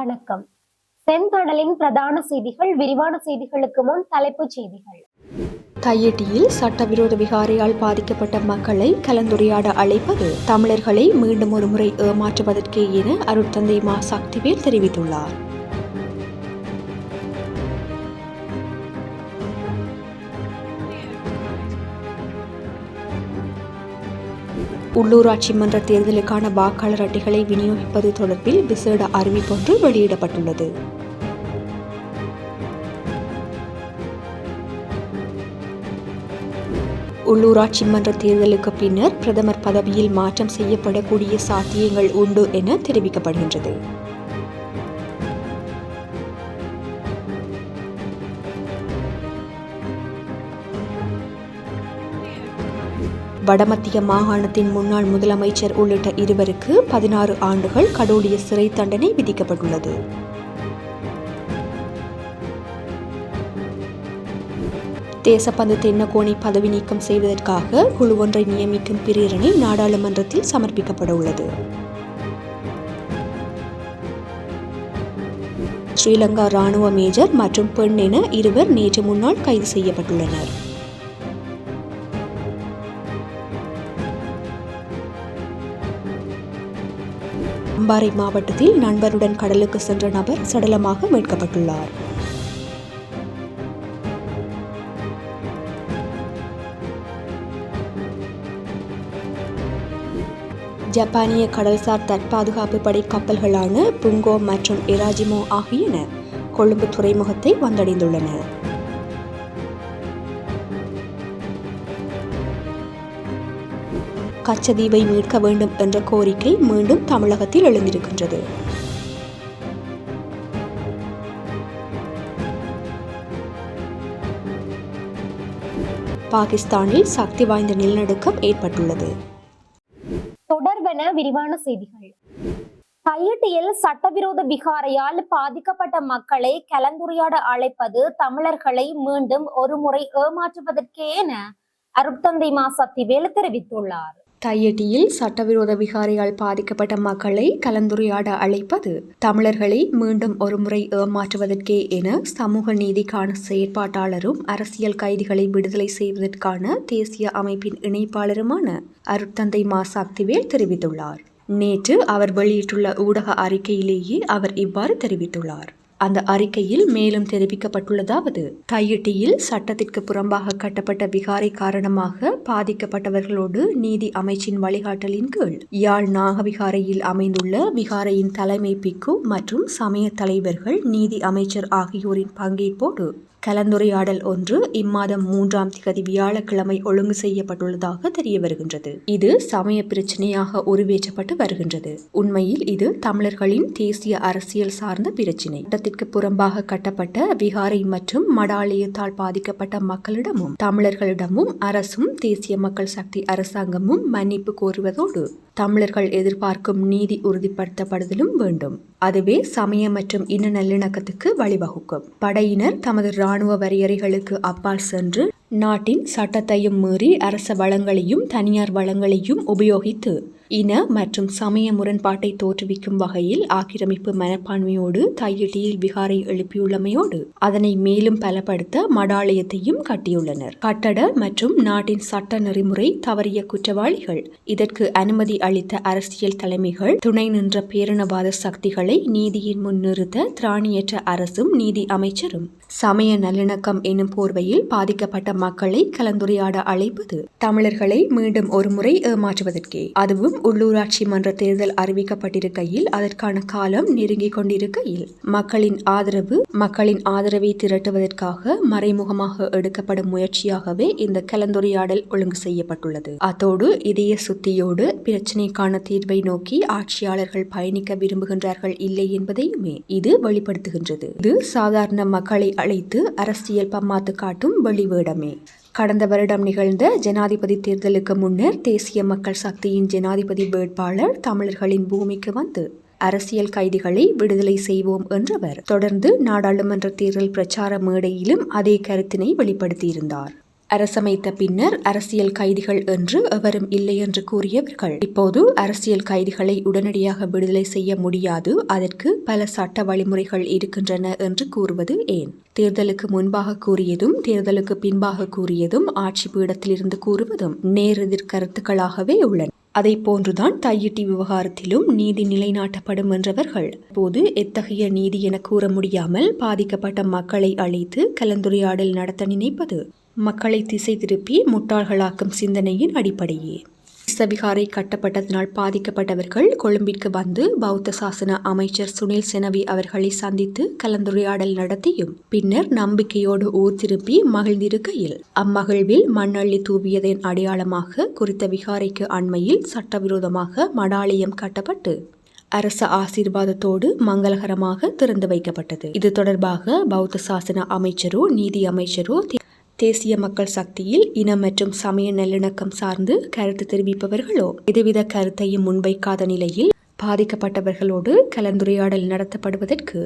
வணக்கம். செந்தடலின் பிரதான செய்திகள் விரிவான செய்திகளுக்கு முன் தலைப்புச் செய்திகள். கையெட்டியில் சட்டவிரோத விகாரையால் பாதிக்கப்பட்ட மக்களை கலந்துரையாட அழைப்பது தமிழர்களை மீண்டும் ஒருமுறை ஏமாற்றுவதற்கே என அருட்தந்தை மா சக்திவேல் தெரிவித்துள்ளார். உள்ளூராட்சி மன்ற தேர்தலுக்கான வாக்காளர் அட்டைகளை விநியோகிப்பது தொடர்பில் விசேட அறிவிப்பொன்று வெளியிடப்பட்டுள்ளது. உள்ளூராட்சி மன்ற தேர்தலுக்கு பின்னர் பிரதமர் பதவியில் மாற்றம் செய்யப்படக்கூடிய சாத்தியங்கள் உண்டு என தெரிவிக்கப்படுகின்றது. வடமத்திய மாகாணத்தின் முன்னாள் முதலமைச்சர் உள்ளிட்ட இருவருக்கு பதினாறு ஆண்டுகள் கடூடிய சிறை தண்டனை விதிக்கப்பட்டுள்ளது. தேசப்பந்து தென்னகோணை பதவி நீக்கம் செய்வதற்காக குழு ஒன்றை நியமிக்கும் பிரேரணை நாடாளுமன்றத்தில் சமர்ப்பிக்கப்பட உள்ளது. ஸ்ரீலங்கா ராணுவ மேஜர் மற்றும் பெண் என இருவர் நேற்று முன்னால் கைது செய்யப்பட்டுள்ளனர். அம்பாறை மாவட்டத்தில் நண்பருடன் கடலுக்கு சென்ற நபர் சடலமாக மீட்கப்பட்டுள்ளார். ஜப்பானிய கடல்சார் தற்பாதுகாப்பு படை கப்பல்களான புங்கோ மற்றும் எராஜிமோ ஆகியன கொழும்பு துறைமுகத்தை வந்தடைந்துள்ளன. கச்சதீவை மீட்க வேண்டும் என்ற கோரிக்கை மீண்டும் தமிழகத்தில் எழுந்திருக்கின்றது. பாகிஸ்தானில் சக்தி வாய்ந்த நிலநடுக்கம் ஏற்பட்டுள்ளது. தொடர்பென விரிவான செய்திகள். கையட்டியில் சட்டவிரோத விகாரையால் பாதிக்கப்பட்ட மக்களை கலந்துரையாட அழைப்பது தமிழர்களை மீண்டும் ஒருமுறை ஏமாற்றுவதற்கே என அருட்தந்தை மா சக்திவேலு தெரிவித்துள்ளார். தையட்டியில் சட்டவிரோத விகாரியால் பாதிக்கப்பட்ட மக்களை கலந்துரையாட அழைப்பது. தமிழர்களை மீண்டும் ஒருமுறை ஏமாற்றுவதற்கே என சமூக நீதிக்கான செயற்பாட்டாளரும் அரசியல் கைதிகளை விடுதலை செய்வதற்கான தேசிய அமைப்பின் இணைப்பாளருமான அருட்தந்தை மா. சக்திவேல் தெரிவித்துள்ளார். நேற்று அவர் வெளியிட்டுள்ள ஊடக அறிக்கையிலேயே அவர் இவ்வாறு தெரிவித்துள்ளார். அந்த அறிக்கையில் மேலும் தெரிவிக்கப்பட்டுள்ளதாவது கையிட்டியில் சட்டத்திற்கு புறம்பாக கட்டப்பட்ட விகாரை காரணமாக பாதிக்கப்பட்டவர்களோடு நீதி அமைச்சின் வழிகாட்டலின் கீழ் யாழ் நாகவிகாரையில் அமைந்துள்ள விகாரையின் தலைமை பிக்கு மற்றும் சமய தலைவர்கள் நீதி அமைச்சர் ஆகியோரின் பங்கேற்போடு கலந்துரையாடல் ஒன்று இம்மாதம் மூன்றாம் திகதி வியாழக்கிழமை ஒழுங்கு செய்யப்பட்டுள்ளதாக தெரிய வருகின்றது. இது சமய பிரச்சினையாக உருவேற்றப்பட்டு வருகின்றது. உண்மையில் இது தமிழர்களின் தேசிய அரசியல் சார்ந்த பிரச்சினை. சட்டத்திற்கு புறம்பாக கட்டப்பட்ட விகாரை மற்றும் மடாலயத்தால் பாதிக்கப்பட்ட மக்களிடமும் தமிழர்களிடமும் அரசும் தேசிய மக்கள் சக்தி அரசாங்கமும் மன்னிப்பு கோருவதோடு தமிழர்கள் எதிர்பார்க்கும் நீதி உறுதிப்படுத்தப்படுதலும் வேண்டும். அதுவே சமய மற்றும் இன நல்லிணக்கத்துக்கு வழிவகுக்கும். படையினர் தமது இராணுவ வரையறைகளுக்கு அப்பால் சென்று நாட்டின் சட்டத்தையும் மீறி அரச வளங்களையும் தனியார் வளங்களையும் உபயோகித்து இன மற்றும் சமய முரண்பாட்டை தோற்றுவிக்கும் வகையில் ஆக்கிரமிப்பு மனப்பான்மையோடு தையிட்டியில் விகாரை எழுப்பியுள்ளமையோடு அதனை மேலும் பலப்படுத்த மடாலயத்தையும் கட்டியுள்ளனர். கட்டட மற்றும் நாட்டின் சட்ட நெறிமுறை தவறிய குற்றவாளிகள் இதற்கு அனுமதி அளித்த அரசியல் தலைமைகள் துணை நின்ற பேரினவாத சக்திகளை நீதியின் முன் நிறுத்த திராணியற்ற அரசும் நீதி அமைச்சரும். சமய நல்லிணக்கம் எனும் போர்வையில் பாதிக்கப்பட்ட மக்களை கலந்துரையாட அழைப்பது தமிழர்களை மீண்டும் ஒருமுறை ஏமாற்றுவதற்கே. அதுவும் உள்ளூராட்சி மன்ற தேர்தல் அறிவிக்கப்பட்டிருக்கையில் அதற்கான காலம் நெருங்கிக் கொண்டிருக்கையில் மக்களின் ஆதரவு மக்களின் ஆதரவை திரட்டுவதற்காக மறைமுகமாக எடுக்கப்படும் முயற்சியாகவே இந்த கலந்துரையாடல் ஒழுங்கு செய்யப்பட்டுள்ளது. அத்தோடு இதய சுத்தியோடு பிரச்சினைக்கான தீர்வை நோக்கி ஆட்சியாளர்கள் பயணிக்க விரும்புகின்றார்கள் இல்லை என்பதையுமே இது வெளிப்படுத்துகின்றது. இது சாதாரண மக்களை அழைத்து அரசியல் பம்மாத்து காட்டும் வெளிவேடமே. கடந்த வருடம் நிகழ்ந்த ஜனாதிபதி தேர்தலுக்கு முன்னர் தேசிய மக்கள் சக்தியின் ஜனாதிபதி வேட்பாளர் தமிழர்களின் பூமிக்கு வந்து அரசியல் கைதிகளை விடுதலை செய்வோம் என்றவர். தொடர்ந்து நாடாளுமன்ற தேர்தல் பிரச்சார மேடையிலும் அதே கருத்தினை வெளிப்படுத்தியிருந்தார். அரசமைத்த பின்னர் அரசியல் கைதிகள் என்று எவரும் இல்லை என்று கூறியவர்கள். இப்போது அரசியல் கைதிகளை உடனடியாக விடுதலை செய்ய முடியாது. அதற்கு பல சட்ட வழிமுறைகள் இருக்கின்றன என்று கூறுவது ஏன்? தேர்தலுக்கு முன்பாக கூறியதும் தேர்தலுக்கு பின்பாக கூறியதும் ஆட்சி பீடத்திலிருந்து கூறுவதும் நேரெதிர் கருத்துக்களாகவே உள்ளன. அதை போன்றுதான் தையிட்டி விவகாரத்திலும் நீதி நிலைநாட்டப்படும் என்றவர்கள். போது எத்தகைய நீதி என கூற முடியாமல் பாதிக்கப்பட்ட மக்களை அழைத்து கலந்துரையாடல் நடத்த நினைப்பது? மக்களை திசை திருப்பி முட்டாள்களாக்கும் சிந்தனையின் அடிப்படையே. சவிகாரை கட்டப்பட்டதனால் பாதிக்கப்பட்டவர்கள் கொழும்பிற்கு வந்து பௌத்த சாசன அமைச்சர் சுனில் செனவி அவர்களை சந்தித்து கலந்துரையாடல் நடத்தியும் பின்னர் நம்பிக்கையோடு ஊர் திருப்பி மகிழ்ந்திருக்கையில் அம்மகிழ்வில் மண்ணள்ளி தூவியதன் அடையாளமாக குறித்த விகாரைக்கு அண்மையில் சட்டவிரோதமாக மடாலயம் கட்டப்பட்டு அரச ஆசீர்வாதத்தோடு மங்களகரமாக திறந்து வைக்கப்பட்டது. இது தொடர்பாக பௌத்த சாசன அமைச்சரோ நீதி அமைச்சரோ தேசிய மக்கள் சக்தியில் இனம் மற்றும் சமய நல்லிணக்கம் சார்ந்து கருத்து தெரிவிப்பவர்களோ எதுவித கருத்தையும் முன்வைக்காத நிலையில் பாதிக்கப்பட்டவர்களோடு கலந்துரையாடல் நடத்தப்படுவதற்கு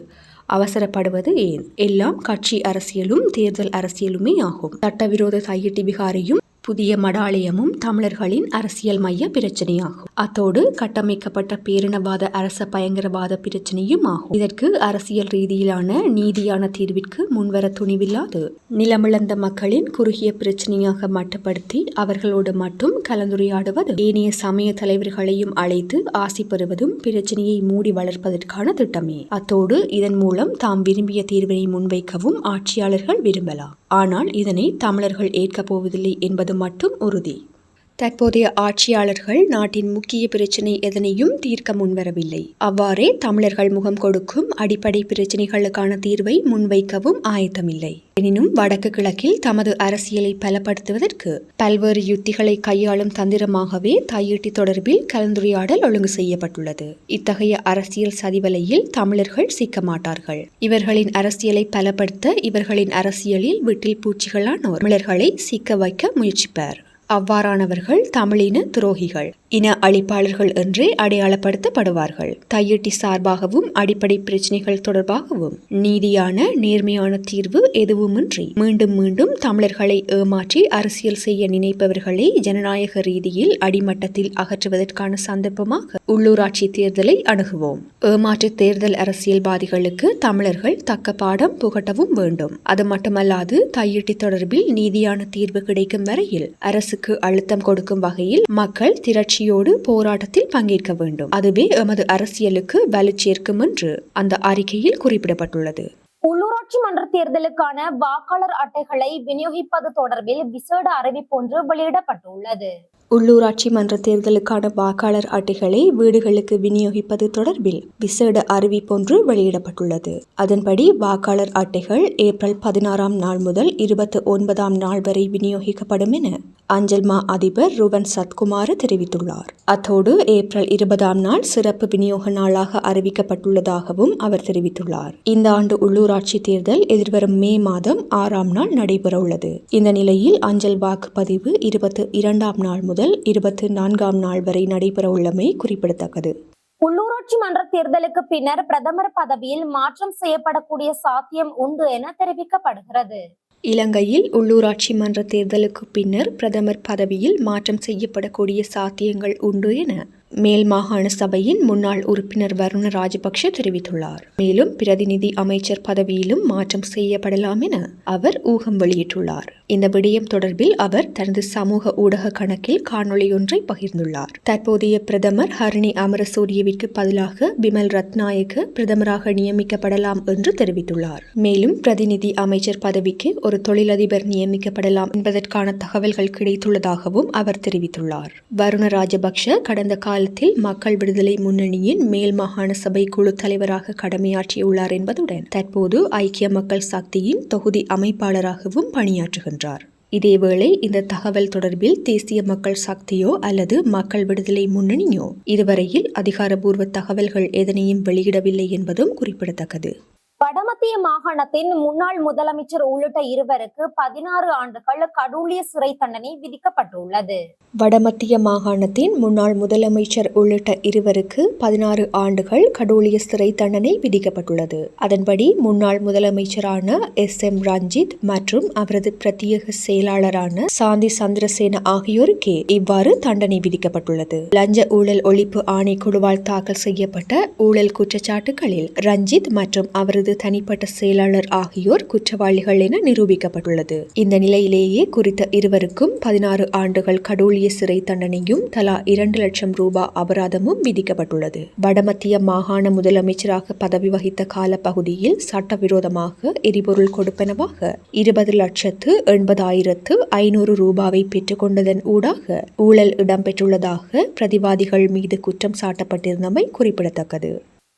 அவசரப்படுவது ஏன்? எல்லாம் கட்சி அரசியலும் தேர்தல் அரசியலுமே ஆகும். சட்டவிரோத தையிட்டி விகாரியும் புதிய மடாலயமும் தமிழர்களின் அரசியல் மைய பிரச்சனையாகும். அத்தோடு கட்டமைக்கப்பட்ட பேரினவாத அரச பயங்கரவாத பிரச்சனையும் ஆகும். இதற்கு அரசியல் ரீதியிலான நீதியான தீர்விற்கு முன்வர துணிவில்லாது நிலமிழந்த மக்களின் குறுகிய பிரச்சனையாக மட்டுப்படுத்தி அவர்களோடு மட்டும் கலந்துரையாடுவது ஏனைய சமய தலைவர்களையும் அழைத்து ஆசி பெறுவதும் பிரச்சனையை மூடி வளர்ப்பதற்கான திட்டமே. அத்தோடு இதன் மூலம் தாம் விரும்பிய தீர்வினை முன்வைக்கவும் ஆட்சியாளர்கள் விரும்பலாம். ஆனால் இதனை தமிழர்கள் ஏற்கப் போவதில்லை என்பது மட்டும் உறுதி. தற்போதைய ஆட்சியாளர்கள் நாட்டின் முக்கிய பிரச்சினை எதனையும் தீர்க்க முன்வரவில்லை. அவ்வாறே தமிழர்கள் முகம் கொடுக்கும் அடிப்படை பிரச்சினைகளுக்கான தீர்வை முன்வைக்கவும் ஆயத்தமில்லை. எனினும் வடக்கு கிழக்கில் தமது அரசியலை பலப்படுத்துவதற்கு பல்வேறு யுத்திகளை கையாளும் தந்திரமாகவே தையீட்டி தொடர்பில் கலந்துரையாடல் ஒழுங்கு செய்யப்பட்டுள்ளது. இத்தகைய அரசியல் சதிவலையில் தமிழர்கள் சிக்க மாட்டார்கள். இவர்களின் அரசியலை பலப்படுத்த இவர்களின் அரசியலில் வீட்டில் பூச்சிகளானோர் தமிழர்களை சிக்க வைக்க முயற்சிப்பார். அவ்வாறானவர்கள் தமிழின துரோகிகள். இன அழிப்பாளர்கள் என்றே அடையாளப்படுத்தப்படுவார்கள். தையிட்டி சார்பாகவும் அடிப்படை பிரச்சினைகள் தொடர்பாகவும். நீதியான நேர்மையான தீர்வு எதுவுமின்றி மீண்டும் மீண்டும் தமிழர்களை ஏமாற்றி அரசியல் செய்ய நினைப்பவர்களை ஜனநாயக ரீதியில் அடிமட்டத்தில் அகற்றுவதற்கான சந்தர்ப்பமாக உள்ளூராட்சி தேர்தலை அணுகுவோம். ஏமாற்று தேர்தல் அரசியல்வாதிகளுக்கு தமிழர்கள் தக்க பாடம் புகட்டவும் வேண்டும். அது மட்டுமல்லாது தையிட்டி தொடர்பில் நீதியான தீர்வு கிடைக்கும் வரையில் அரசுக்கு அழுத்தம் கொடுக்கும் வகையில் மக்கள் திரட்சி திரட்சியோடு போராட்டத்தில் பங்கேற்க வேண்டும். அதுவே எமது அரசியலுக்கு வலு சேர்க்கும் என்று அந்த அறிக்கையில் குறிப்பிடப்பட்டுள்ளது. உள்ளூராட்சி மன்ற தேர்தலுக்கான வாக்காளர் அட்டைகளை விநியோகிப்பது தொடர்பில் விசேட அறிவிப்பொன்று வெளியிடப்பட்டுள்ளது. உள்ளூராட்சி மன்ற தேர்தலுக்கான வாக்காளர் அட்டைகளை வீடுகளுக்கு விநியோகிப்பது தொடர்பில் விசேட அறிவிப்பொன்று வெளியிடப்பட்டுள்ளது. அதன்படி வாக்காளர் அட்டைகள் ஏப்ரல் பதினாறாம் நாள் முதல் இருபத்தி ஒன்பதாம் நாள் வரை விநியோகிக்கப்படும் என அஞ்சல் மா அதிபர் ருவன் சத்குமார் தெரிவித்துள்ளார். அத்தோடு ஏப்ரல் இருபதாம் நாள் சிறப்பு விநியோக நாளாக அறிவிக்கப்பட்டுள்ளதாகவும் அவர் தெரிவித்துள்ளார். இந்த ஆண்டு உள்ளூராட்சி தேர்தல் எதிர்வரும் மே மாதம் ஆறாம் நாள் நடைபெறவுள்ளது. இந்த நிலையில் அஞ்சல் வாக்குப்பதிவு இருபத்தி இரண்டாம் நாள் முதல் இருபத்தி நான்காம் நாள் வரை நடைபெறவுள்ளமை குறிப்பிடத்தக்கது. உள்ளூராட்சி மன்ற தேர்தலுக்கு பின்னர் பிரதமர் பதவியில் மாற்றம் செய்யப்படக்கூடிய சாத்தியம் உண்டு என தெரிவிக்கப்படுகிறது. இலங்கையில் உள்ளூராட்சி மன்ற தேர்தலுக்கு பின்னர் பிரதமர் பதவியில் மாற்றம் செய்யப்படக்கூடிய சாத்தியங்கள் உண்டு என மேல் மாகாண சபையின் முன்னாள் உறுப்பினர் வருண ராஜபக்ஷ தெரிவித்துள்ளார். மேலும் பிரதிநிதி அமைச்சர் பதவியிலும் மாற்றம் செய்யப்படலாம் என அவர் ஊகம் வெளியிட்டுள்ளார். இந்த விடயம் தொடர்பில் அவர் தனது சமூக ஊடக கணக்கில் காணொளி ஒன்றை பகிர்ந்துள்ளார். தற்போதைய பிரதமர் ஹரிணி அமரசூரியவிற்கு பதிலாக பிமல் ரத்நாயக்கு பிரதமராக நியமிக்கப்படலாம் என்று தெரிவித்துள்ளார். மேலும் பிரதிநிதி அமைச்சர் பதவிக்கு ஒரு தொழிலதிபர் நியமிக்கப்படலாம் என்பதற்கான தகவல்கள் கிடைத்துள்ளதாகவும் அவர் தெரிவித்துள்ளார். வருண ராஜபக்ஷ கடந்த காலத்தில் மக்கள் விடுதலை முன்னணியின் மேல் மாகாண சபை குழு தலைவராக கடமையாற்றியுள்ளார் என்பதுடன் தற்போது ஐக்கிய மக்கள் சக்தியின் தொகுதி அமைப்பாளராகவும் பணியாற்றுகின்றார். இதேவேளை இந்த தகவல் தொடர்பில் தேசிய மக்கள் சக்தியோ அல்லது மக்கள் விடுதலை முன்னணியோ இதுவரையில் அதிகாரபூர்வ தகவல்கள் எதனையும் வெளியிடவில்லை என்பதும் குறிப்பிடத்தக்கது. வடமத்திய மாகாணத்தின் முன்னாள் முதலமைச்சர் உள்ளிட்ட இருவருக்கு பதினாறு ஆண்டுகள் கடூழிய சிறை தண்டனை விதிக்கப்பட்டுள்ளது. வடமத்திய மாகாணத்தின் முன்னாள் முதலமைச்சர் உள்ளிட்ட இருவருக்கு பதினாறு ஆண்டுகள் கடூழிய சிறை தண்டனை விதிக்கப்பட்டுள்ளது. அதன்படி முன்னாள் முதலமைச்சரான எஸ். எம். ரஞ்சித் மற்றும் அவரது பிரத்யேக செயலாளரான சாந்தி சந்திரசேன ஆகியோருக்கே இவ்வாறு தண்டனை விதிக்கப்பட்டுள்ளது. லஞ்ச ஊழல் ஒழிப்பு ஆணைக்குழுவால் தாக்கல் செய்யப்பட்ட ஊழல் குற்றச்சாட்டுகளில் ரஞ்சித் மற்றும் அவரது தனிப்பட்ட செயலாளர் ஆகியோர் குற்றவாளிகள் என நிரூபிக்கப்பட்டுள்ளது. இந்த நிலையிலேயே குறித்த இருவருக்கும் பதினாறு ஆண்டுகள் கடூழிய சிறை தண்டனையும் தலா இரண்டு லட்சம் ரூபாய் அபராதமும் விதிக்கப்பட்டுள்ளது. வடமத்திய மாகாண முதலமைச்சராக பதவி வகித்த காலப்பகுதியில் சட்டவிரோதமாக எரிபொருள் கொடுப்பனவாக இருபது லட்சத்து எண்பதாயிரத்து ஐநூறு ரூபாவை பெற்றுக்கொண்டதன் ஊடாக ஊழல் இடம்பெற்றுள்ளதாக பிரதிவாதிகள் மீது குற்றம் சாட்டப்பட்டிருந்தமை குறிப்பிடத்தக்கது.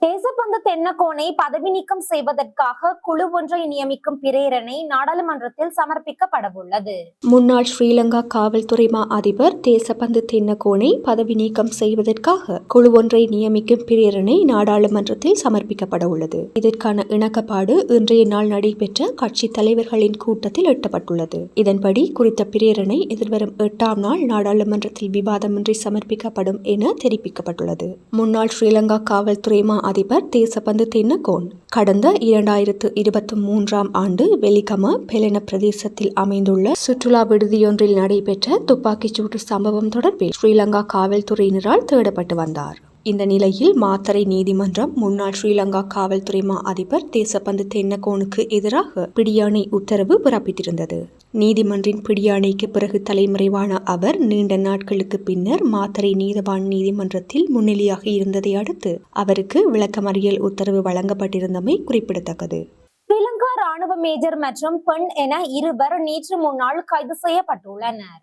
தேசப்பந்து தென்னகோனை பதவி நீக்கம் செய்வதற்காக குழு ஒன்றை நியமிக்கும் பிரேரணை நாடாளுமன்றத்தில் சமர்ப்பிக்கப்படவுள்ளது. முன்னாள் ஸ்ரீலங்கா காவல்துறை மா அதிபர் தேசபந்து தென்னகோனை பதவி நீக்கம் செய்வதற்காக குழு ஒன்றை நியமிக்கும் பிரேரணை நாடாளுமன்றத்தில் சமர்ப்பிக்கப்பட உள்ளது இதற்கான இணக்கப்பாடு இன்றைய நாள் நடைபெற்ற கட்சி தலைவர்களின் கூட்டத்தில் எட்டப்பட்டுள்ளது. இதன்படி குறித்த பிரேரணை எதிர்வரும் எட்டாம் நாள் நாடாளுமன்றத்தில் விவாதமின்றி சமர்ப்பிக்கப்படும் என தெரிவிக்கப்பட்டுள்ளது. முன்னாள் ஸ்ரீலங்கா காவல்துறை மா அதிபர் தேசபந்து தென்னகோன். கடந்த இரண்டாயிரத்து இருபத்தி மூன்றாம் ஆண்டு வெலிகம பெலன பிரதேசத்தில் அமைந்துள்ள சுற்றுலா விடுதியொன்றில் நடைபெற்ற துப்பாக்கிச் சூட்டு சம்பவம் தொடர்பில் ஸ்ரீலங்கா காவல்துறையினரால் தேடப்பட்டு வந்தார். இந்த நிலையில் மாத்தறை நீதிமன்றம் முன்னாள் ஸ்ரீலங்கா காவல்துறை மா அதிபர் தேசபந்து தென்னகோனுக்கு எதிராக பிடியாணை உத்தரவு பிறப்பித்திருந்தது. நீதிமன்றின் பிடியாணைக்கு பிறகு தலைமறைவான அவர் நீண்ட நாட்களுக்கு பின்னர் மாத்தறை நீதவான் நீதிமன்றத்தில் முன்னிலையாக இருந்ததை அடுத்து அவருக்கு விளக்கமறியல் உத்தரவு வழங்கப்பட்டிருந்தமை குறிப்பிடத்தக்கது. ஸ்ரீலங்கா ராணுவ மேஜர் மற்றும் பெண் என இருவர் நேற்று முன்னாள் கைது செய்யப்பட்டுள்ளனர்.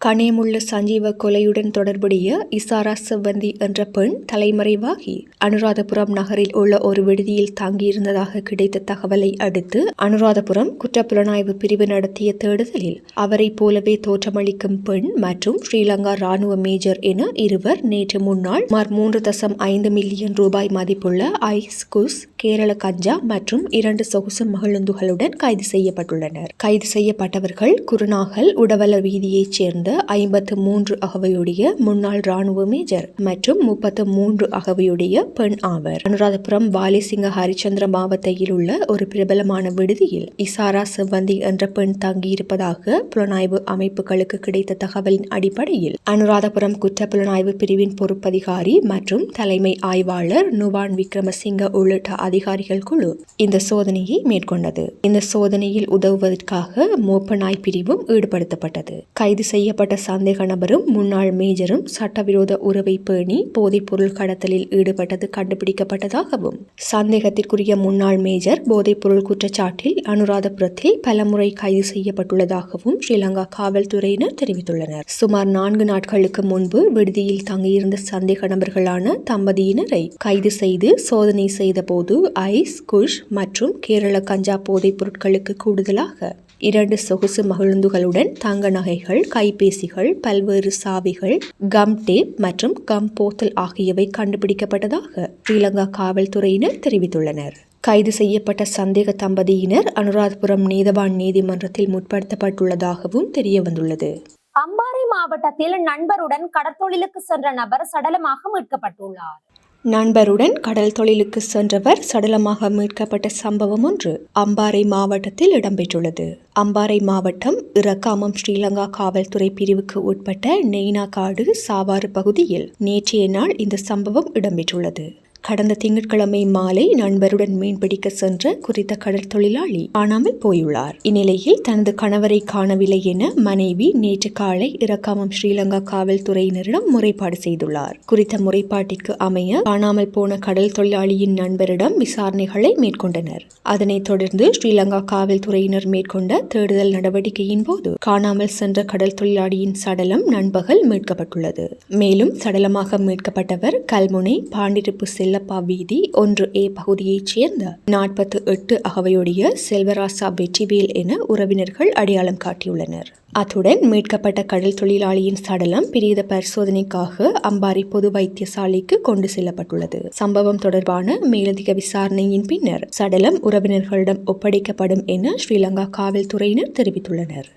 கனேமுள்ள சஞ்சீவ கொலையுடன் தொடர்புடைய இசாரா செவ்வந்தி என்ற பெண் தலைமறைவாகி அனுராதபுரம் நகரில் உள்ள ஒரு விடுதியில் தங்கியிருந்ததாக கிடைத்த தகவலை அடுத்து அனுராதபுரம் குற்றப்புலனாய்வு பிரிவு நடத்திய தேடுதலில் அவரைப் போலவே தோற்றமளிக்கும் பெண் மற்றும் ஸ்ரீலங்கா ராணுவ மேஜர் என இருவர் நேற்று முன்னாள் சுமார் மூன்று தசம் ஐந்து மில்லியன் ரூபாய் மதிப்புள்ள ஐஸ் குஸ் கேரள கஞ்சா மற்றும் இரண்டு சொகுசு மகிழுந்துகளுடன் கைது செய்யப்பட்டுள்ளனர். கைது செய்யப்பட்டவர்கள் குருநாகல் உடவல வீதியைச் சேர்ந்த ஐம்பத்து மூன்று அகவையுடைய முன்னாள் ராணுவ மேஜர் மற்றும் முப்பத்து மூன்று அகவையுடைய பெண் ஆவர். அனுராதபுரம் வாலிசிங்க ஹரிச்சந்திர மாவட்டத்தில் உள்ள ஒரு பிரபலமான விடுதியில் இசாரா செவ்வந்தி என்ற பெண் தங்கியிருப்பதாக புலனாய்வு அமைப்புகளுக்கு கிடைத்த தகவலின் அடிப்படையில் அனுராதபுரம் குற்ற புலனாய்வு பிரிவின் பொறுப்பதிகாரி மற்றும் தலைமை ஆய்வாளர் நுவான் விக்ரமசிங்க உள்ளிட்ட அதிகாரிகள் குழு இந்த சோதனையை மேற்கொண்டது. இந்த சோதனையில் உதவுவதற்காக மோப்ப நாய் பிரிவும் ஈடுபடுத்தப்பட்டது. கைது செய்யப்பட்ட சந்தேக நபரும் முன்னாள் மேஜரும் சட்டவிரோத உறவை பேணி போதைப்பொருள் கடத்தலில் ஈடுபட்டது கண்டுபிடிக்கப்பட்டதாகவும் சந்தேகத்திற்குரிய முன்னாள் மேஜர் போதைப்பொருள் குற்றச்சாட்டில் அனுராதபுரத்தில் பலமுறை கைது செய்யப்பட்டுள்ளதாகவும் ஸ்ரீலங்கா காவல்துறையினர் தெரிவித்துள்ளனர். சுமார் நான்கு நாட்களுக்கு முன்பு விடுதியில் தங்கியிருந்த சந்தேக நபர்களான தம்பதியினரை கைது செய்து சோதனை செய்தபோது ஐஸ் குஷ் மற்றும் கேரள கஞ்சா போதைப் பொருட்களுக்கு கூடுதலாக இரண்டு சொகுசு மகிழுந்துகளுடன் தங்க நகைகள் கைபேசிகள் பல்வேறு சாவிகள் கம் டேப் மற்றும் கம் போத்தல் ஆகியவை கண்டுபிடிக்கப்பட்டதாக ஸ்ரீலங்கா காவல்துறையினர் தெரிவித்துள்ளனர். கைது செய்யப்பட்ட சந்தேக தம்பதியினர் அனுராதபுரம் நீதவான் நீதிமன்றத்தில் முற்படுத்தப்பட்டுள்ளதாகவும் தெரியவந்துள்ளது. அம்பாறை மாவட்டத்தில் நண்பருடன் கடற்தொழிலுக்கு சென்ற நபர் சடலமாக மீட்கப்பட்டுள்ளார். நண்பருடன் கடல் தொழிலுக்கு சென்றவர் சடலமாக மீட்கப்பட்ட சம்பவம் ஒன்று அம்பாறை மாவட்டத்தில் இடம்பெற்றுள்ளது. அம்பாறை மாவட்டம் இறக்காமம் ஸ்ரீலங்கா காவல்துறை பிரிவுக்கு உட்பட்ட நெய்னாகாடு சாவாறு பகுதியில் நேற்றைய நாள் இந்த சம்பவம் இடம்பெற்றுள்ளது. கடந்த திங்கட்கிழமை மாலை நண்பருடன் மீன்பிடிக்க சென்ற குறித்த கடல் தொழிலாளி காணாமல் போயுள்ளார். இந்நிலையில் தனது கணவரை காணவில்லை என மனைவி நேற்று காலை இறக்காமம் ஸ்ரீலங்கா காவல்துறையினரிடம் முறைப்பாடு செய்துள்ளார். குறித்த முறைப்பாட்டிற்கு அமைய காணாமல் போன கடல் தொழிலாளியின் நண்பரிடம் விசாரணைகளை மேற்கொண்டனர். அதனைத் தொடர்ந்து ஸ்ரீலங்கா காவல்துறையினர் மேற்கொண்ட தேடுதல் நடவடிக்கையின் போது காணாமல் சென்ற கடல் தொழிலாளியின் சடலம் நண்பகல் மீட்கப்பட்டுள்ளது. மேலும் சடலமாக மீட்கப்பட்டவர் கல்முனை பாண்டிருப்பு செல் செல்லப்பா வீதி ஒன்று ஏ பகுதியைச் சேர்ந்த நாற்பத்து எட்டு அகவையுடைய செல்வராசா வெற்றிவேல் என உறவினர்கள் அடையாளம் காட்டியுள்ளனர். அத்துடன் மீட்கப்பட்ட கடல் தொழிலாளியின் சடலம் பிரேத பரிசோதனைக்காக அம்பாரி பொது வைத்தியசாலைக்கு கொண்டு செல்லப்பட்டுள்ளது. சம்பவம் தொடர்பான மேலதிக விசாரணையின் பின்னர் சடலம் உறவினர்களிடம் ஒப்படைக்கப்படும் என ஸ்ரீலங்கா காவல்துறையினர் தெரிவித்துள்ளனர்.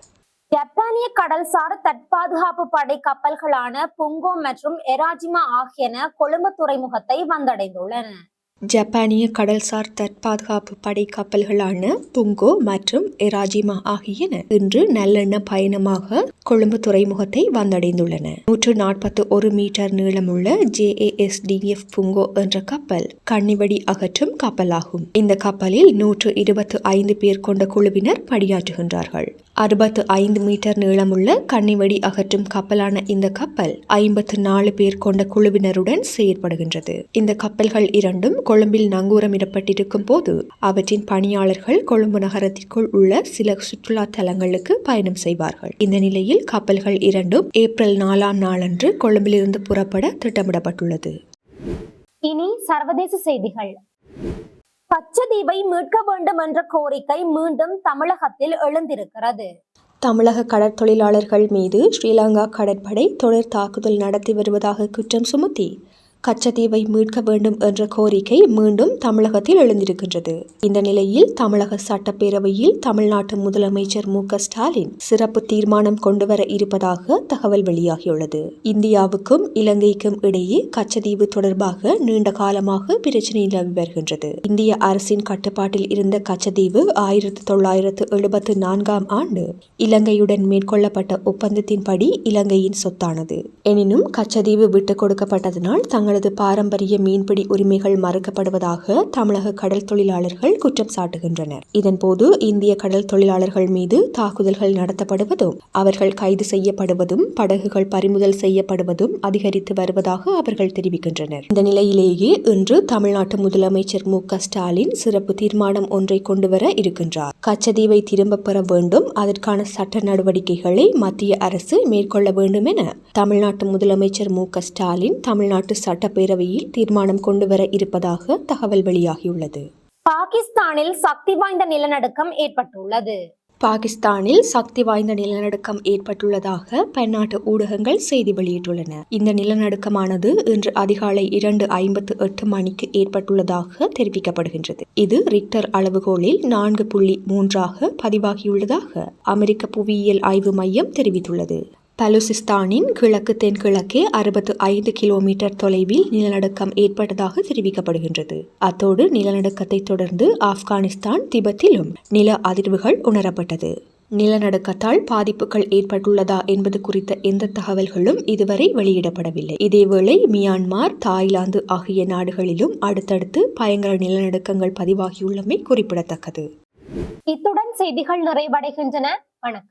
ஜப்பானிய கடல்சார் தற்பாதுகாப்பு படை கப்பல்களான புங்கோ மற்றும் எராஜிமா ஆகியன கொழும்பு துறைமுகத்தை வந்தடைந்துள்ளன. ஜப்பானிய கடல்சார் தற்பாதுகாப்பு படை கப்பல்களான புங்கோ மற்றும் எராஜிமா ஆகியன இன்று நல்லெண்ண பயணமாக கொழும்பு துறைமுகத்தை வந்தடைந்துள்ளன. நூற்று நாற்பத்தி ஒரு மீட்டர் நீளமுள்ள ஜேஏஎஸ்டிஎஃப் புங்கோ என்ற கப்பல் கண்ணிவடி அகற்றும் கப்பலாகும். இந்த கப்பலில் நூற்று இருபத்து ஐந்து பேர் கொண்ட குழுவினர் பணியாற்றுகின்றார்கள். அறுபத்து ஐந்து மீட்டர் நீளமுள்ள கன்னிவெடி அகற்றும் கப்பலான இந்த கப்பல் ஐம்பத்து நாலு பேர் கொண்ட குழுவினருடன் செயற்படுகின்றது. இந்த கப்பல்கள் இரண்டும் கொழும்பில் நங்கூரமிடப்பட்டிருக்கும் போது அவற்றின் பணியாளர்கள் கொழும்பு நகரத்திற்குள் உள்ள சில சுற்றுலா தலங்களுக்கு பயணம் செய்வார்கள். இந்த நிலையில் கப்பல்கள் இரண்டும் ஏப்ரல் நாலாம் நாளன்று கொழும்பிலிருந்து புறப்பட திட்டமிடப்பட்டுள்ளது. இனி சர்வதேச செய்திகள். கச்சதீவை மீட்க வேண்டும் என்ற கோரிக்கை மீண்டும் தமிழகத்தில் எழுந்திருக்கிறது. தமிழக கடற்தொழிலாளர்கள் மீது ஸ்ரீலங்கா கடற்படை தொடர் தாக்குதல் நடத்தி வருவதாக குற்றம் சுமத்தி. கச்சத்தீவை மீட்க வேண்டும் என்ற கோரிக்கை மீண்டும் தமிழகத்தில் எழுந்திருக்கின்றது. இந்த நிலையில் தமிழக சட்டப்பேரவையில் தமிழ்நாட்டு முதலமைச்சர் மு ஸ்டாலின் சிறப்பு தீர்மானம் கொண்டுவர இருப்பதாக தகவல் வெளியாகியுள்ளது. இந்தியாவுக்கும் இலங்கைக்கும் இடையே கச்சத்தீவு தொடர்பாக நீண்ட காலமாக பிரச்சினை நிலவி வருகின்றது. இந்திய அரசின் கட்டுப்பாட்டில் இருந்த கச்சத்தீவு ஆயிரத்தி தொள்ளாயிரத்து எழுபத்து நான்காம் ஆண்டு இலங்கையுடன் மேற்கொள்ளப்பட்ட ஒப்பந்தத்தின்படி இலங்கையின் சொத்தானது. எனினும் கச்சதீவு விட்டுக் கொடுக்கப்பட்டதனால் தங்களது பாரம்பரிய மீன்பிடி உரிமைகள் மறுக்கப்படுவதாக தமிழக கடல் தொழிலாளர்கள் குற்றம் சாட்டுகின்றனர். இதன்போது இந்திய கடல் தொழிலாளர்கள் மீது தாக்குதல்கள் நடத்தப்படுவதும் அவர்கள் கைது செய்யப்படுவதும் படகுகள் பறிமுதல் செய்யப்படுவதும் அதிகரித்து வருவதாக அவர்கள் தெரிவிக்கின்றனர். இந்த நிலையிலேயே இன்று தமிழ்நாட்டு முதலமைச்சர் மு க ஸ்டாலின் சிறப்பு தீர்மானம் ஒன்றை கொண்டுவர இருக்கின்றார். கச்சதீவை திரும்பப் பெற வேண்டும் அதற்கான சட்ட நடவடிக்கைகளை மத்திய அரசு மேற்கொள்ள வேண்டும் என தமிழ்நாட்டு முதலமைச்சர் மு க ஸ்டாலின் தமிழ்நாட்டு சட்ட சட்டப்பேரவையில் தீர்மானம் கொண்டுவர இருப்பதாக தகவல் வெளியாகியுள்ளது. பாகிஸ்தானில் சக்தி வாய்ந்த நிலநடுக்கம் ஏற்பட்டுள்ளது. பாகிஸ்தானில் சக்தி வாய்ந்த நிலநடுக்கம் ஏற்பட்டுள்ளதாக பன்னாட்டு ஊடகங்கள் செய்தி வெளியிட்டுள்ளன. இந்த நிலநடுக்கமானது இன்று அதிகாலை இரண்டு ஐம்பத்து எட்டு மணிக்கு ஏற்பட்டுள்ளதாக தெரிவிக்கப்படுகின்றது. இது ரிக்டர் அளவுகோலில் நான்கு புள்ளி மூன்றாக பதிவாகியுள்ளதாக அமெரிக்க புவியியல் ஆய்வு மையம் தெரிவித்துள்ளது. பலுசிஸ்தானின் கிழக்கு தென்கிழக்கே அறுபத்து ஐந்து கிலோமீட்டர் தொலைவில் நிலநடுக்கம் ஏற்பட்டதாக தெரிவிக்கப்படுகின்றது. அத்தோடு நிலநடுக்கத்தை தொடர்ந்து ஆப்கானிஸ்தான் திபெத்திலும் நில அதிர்வுகள் உணரப்பட்டது. நிலநடுக்கத்தால் பாதிப்புகள் ஏற்பட்டுள்ளதா என்பது குறித்த எந்த தகவல்களும் இதுவரை வெளியிடப்படவில்லை. இதேவேளை மியான்மார் தாய்லாந்து ஆகிய நாடுகளிலும் அடுத்தடுத்து பயங்கர நிலநடுக்கங்கள் பதிவாகியுள்ளமை குறிப்பிடத்தக்கது. இத்துடன் செய்திகள் நிறைவடைகின்றன. வணக்கம்.